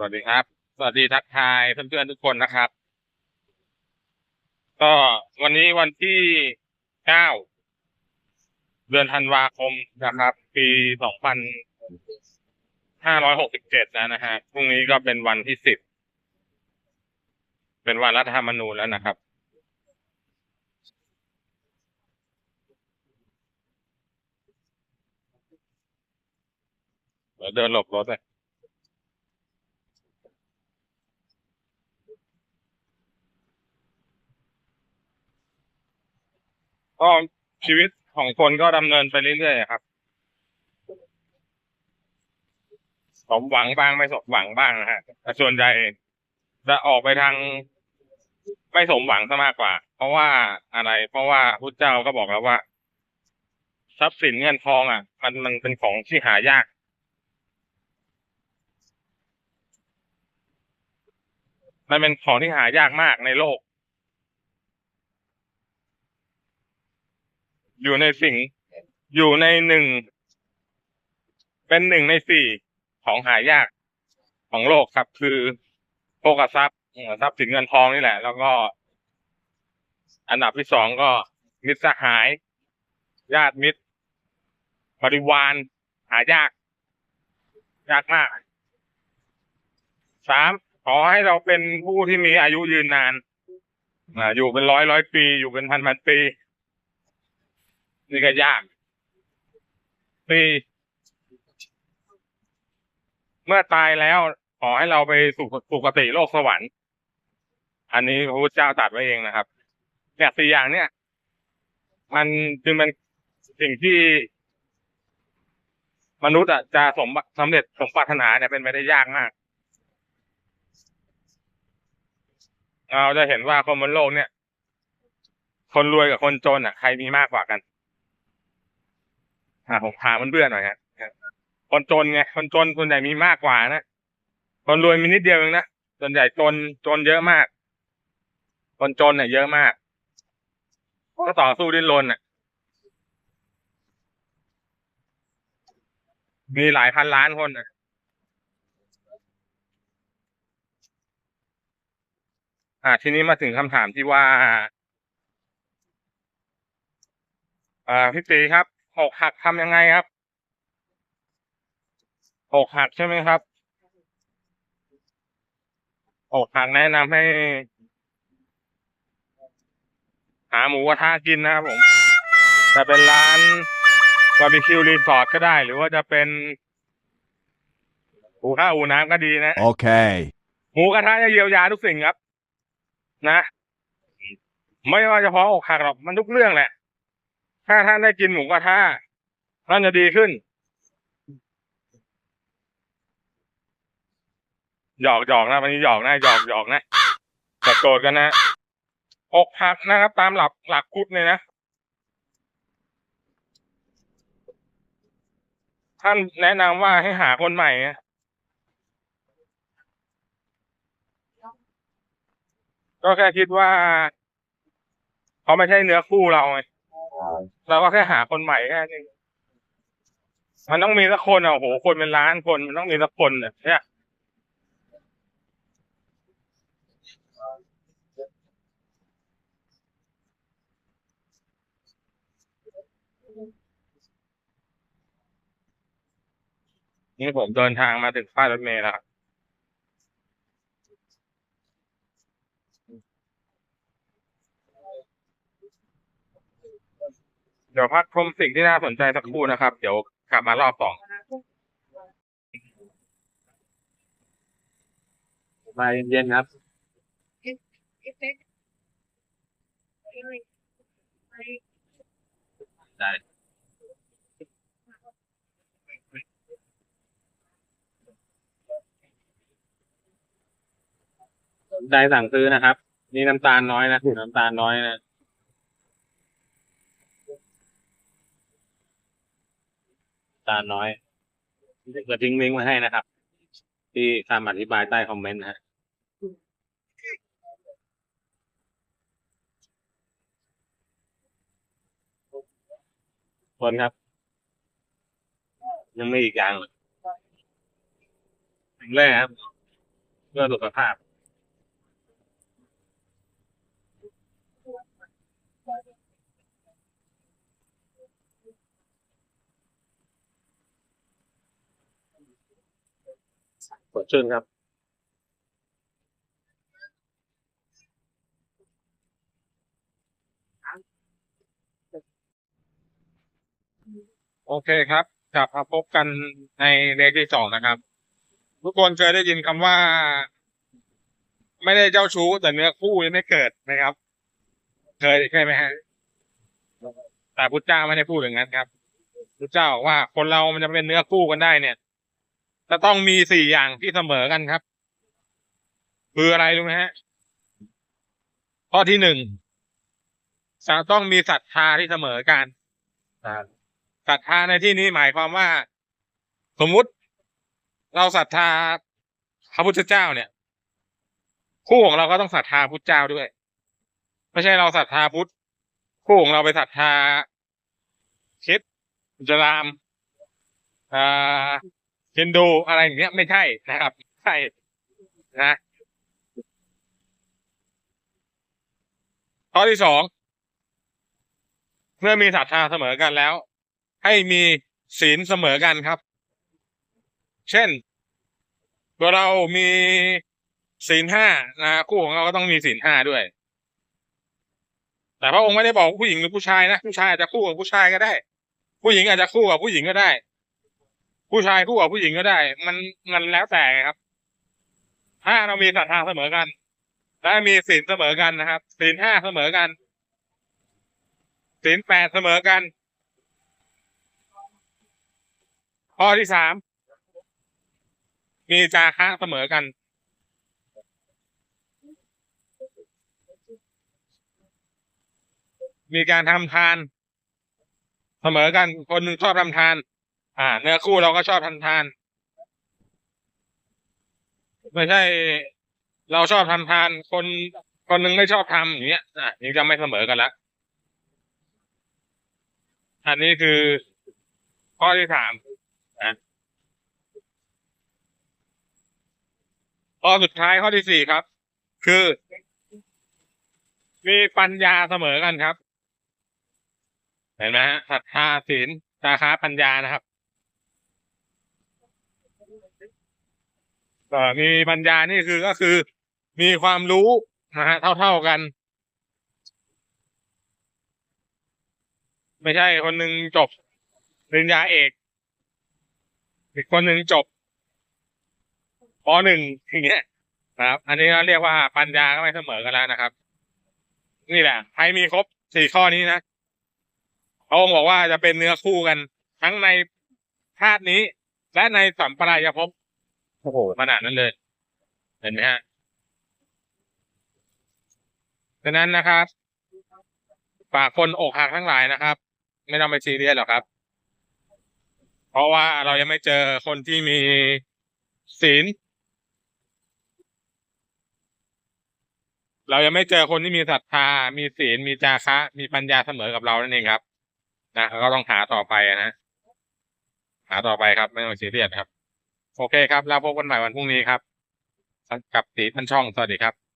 สวัสดีครับ สวัสดีทักทายเพื่อนๆทุกคนนะครับ ก็วันนี้วันที่เก้าเดือนธันวาคมนะครับ ปีสองพันห้าร้อยหกสิบเจ็ดแล้วนะฮะพรุ่งนี้ก็เป็นวันที่สิบเป็นวันรัฐธรรมนูญแล้วนะครับ เดี๋ยวเดินหลบรถเลย ก็ชีวิตของคนก็ดำเนินไปเรื่อยๆครับ สมหวังบ้างไม่สมหวังบ้างนะฮะแต่ส่วนใหญ่จะออกไปทางไม่สมหวังซะมากกว่า เพราะว่าอะไร เพราะว่าพุทธเจ้าก็บอกแล้วว่า ทรัพย์สินเงินทองอะ มันมันเป็นของที่หายาก มันเป็นของที่หายากมากในโลก อยู่ในสิ่ง อยู่ในหนึ่ง เป็นหนึ่งในสี่ของหายากของโลกครับ คือโภคทรัพย์ทรัพย์สินเงินทองนี่แหละ แล้วก็ อันดับที่สองก็ มิตรสหาย ญาติมิตรบริวารหายาก ยากมากสามขอให้เราเป็นผู้ที่มีอายุยืนนาน อ่า อยู่เป็นร้อยร้อยปี อยู่เป็นพันพันปี นี่ก็ยากปีเมื่อตายแล้วขอให้เราไปสู่สุคติโลกสวรรค์ อันนี้พระพุทธเจ้าตรัดไว้เองนะครับเนี่ยสี่อย่างเนี่ย มันจึงเป็นสิ่งที่ มนุษย์อะจะสมบัติสำเร็จสมปรารถนาเนี่ยเป็นไปได้ยากมากเราจะเห็นว่าคนบนโลกเนี่ย คนรวยกับคนจนอะ ใครมีมากกว่ากัน อ่าผมถามเพื่อนๆหน่อยฮะคนจนไงคนจนส่วนใหญ่มีมากกว่านะคนรวยมีนิดเดียวเองนะส่วนใหญ่จนจนเยอะมาก คนจนเนี่ยเยอะมากก็ต่อสู้ดิ้นรนอะ มีหลายพันล้านคนอะอ่าทีนี้มาถึงคำถามที่ว่า อ่าพี่ตีครับ หกหักทำยังไงครับหกหักใช่ไหมครับหกหักแนะนำให้ หาหมูกระทะกินนะครับผมจะเป็นร้านบาร์บีคิวรีสอร์ทก็ได้ หรือว่าจะเป็นอูข้าวอูน้ำก็ดีนะ Okay. หมูกระทะจะเยียวยาทุกสิ่งครับ นะ ไม่ว่าจะเพราะอกหักหรอกมันทุกเรื่องแหละ ถ้าท่านได้กินหมูกระทะท่านจะดีขึ้น หยอกหยอกนะวันนี้หยอกนะหยอกหยอกนะแต่โกรธกันนะอกหักนะครับ ตามหลักหลักพุทธเลยนะท่านแนะนำว่าให้หาคนใหม่นะก็แค่คิดว่าเขาไม่ใช่เนื้อคู่เราไง เราก็แค่หาคนใหม่แค่นี้มันต้องมีสักคนอะโหคนเป็นล้านคนมันต้องมีสักคนเนี่ยเนี่ยนี่ผมเดินทางมาถึงป้ายรถเมล์แล้วครับ เดี๋ยวพักชมสิ่งที่น่าสนใจสักครู่นะครับ เดี๋ยวกลับมารอบสองมาเย็นๆครับ ได้ได้สั่งซื้อนะครับ นี่น้ำตาลน้อยนะน้ำตาลน้อยนะน้ำ ตาน้อยจะทิ้งลิงก์ไว้ให้นะครับ ที่คำอธิบายใต้คอมเมนต์ฮะคนครับ ยังไม่อีกอย่างเลยถึงแรกครับ เพื่อสุขภาพ ส ดชื่นครับ โอเคครับ กลับมาพบกันในเลขที่สองนะครับ ทุกคนเคยได้ยินคำว่า ไม่ได้เจ้าชู้แต่เนื้อคู่ยังไม่เกิดนะครับ เคยเคยไหมฮะแต่พุทธเจ้าไม่ได้พูดอย่างนั้นครับพุทธเจ้าว่าคนเรามันจะเป็นเนื้อคู่กันได้เนี่ย จะต้องมีสี่อย่างที่เสมอกันครับ คืออะไรรู้ไหมฮะ ข้อที่หนึ่งจะต้องมีศรัทธาที่เสมอกันศรัทธาในที่นี้หมายความว่า สมมุติเราศรัทธาพระพุทธเจ้าเนี่ย คู่ของเราก็ต้องศรัทธาพุทธเจ้าด้วย ไม่ใช่เราศรัทธาพุทธคู่ของเราไปศรัทธาคิดอิสลามอ่า ฮินดูอะไรอย่างเงี้ยไม่ใช่นะครับใช่นะข้อที่สองเมื่อมีศรัทธาเสมอกันแล้ว ให้มีศีลเสมอกันครับ เช่นตัวเรามีศีลห้านะคู่ของเราก็ต้องมีศีลห้าด้วย แต่พระองค์ไม่ได้บอกผู้หญิงหรือผู้ชายนะผู้ชายอาจจะคู่กับผู้ชายก็ได้ ผู้หญิงอาจจะคู่กับผู้หญิงก็ได้ ผู้ชายคู่กับผู้หญิงก็ได้ มันมันแล้วแต่ครับ ถ้าเรามีศรัทธาเสมอกันและมีศีลเสมอกันนะครับศีลห้าเสมอกันศีลแปดเสมอกันข้อที่สามมีจาคะเสมอกัน มีการทำทาน เสมอกัน คนหนึ่งชอบทำทาน อ่า เนื้อคู่เราก็ชอบทำทาน ไม่ใช่ เราชอบทำทาน คนคนหนึ่งไม่ชอบทำอย่างเงี้ยอะนี่จะไม่เสมอกันละอันนี้คือข้อที่สามข้อสุดท้ายข้อที่สี่ครับ คือ มีปัญญาเสมอกันครับ เห็นไหมฮะศรัทธาศีลจาค้าปัญญานะครับ มีปัญญานี่คือก็คือ มีความรู้นะฮะเท่าๆกัน ไม่ใช่คนหนึ่งจบปริญญาเอกอีกคนหนึ่งจบปหนึ่งอย่างเงี้ยนะครับ อันนี้เราเรียกว่าปัญญาก็ไม่เสมอกันแล้วนะครับ นี่แหละใครมีครบสี่ข้อนี้นะพระองค์บอกว่าจะเป็นเนื้อคู่กัน ทั้งในชาตินี้ และในสัมปรายภพโอ้โหขนาดนั้นเลย เห็นไหมฮะดังนั้นนะครับฝากคนอกหักทั้งหลายนะครับ ไม่ต้องไปซีเรียสหรอกครับ เพราะว่าเรายังไม่เจอคนที่มีศีลเรายังไม่เจอคนที่มีศรัทธา มีศีล มีจาคะ มีปัญญาเสมอกับเรานั่นเองครับ นะก็ต้องหาต่อไปนะ หาต่อไปครับ ไม่ต้องซีเรียสครับ โอเคครับ แล้วพบกันใหม่วันพรุ่งนี้ครับ กับตีท่านช่อง สวัสดีครับ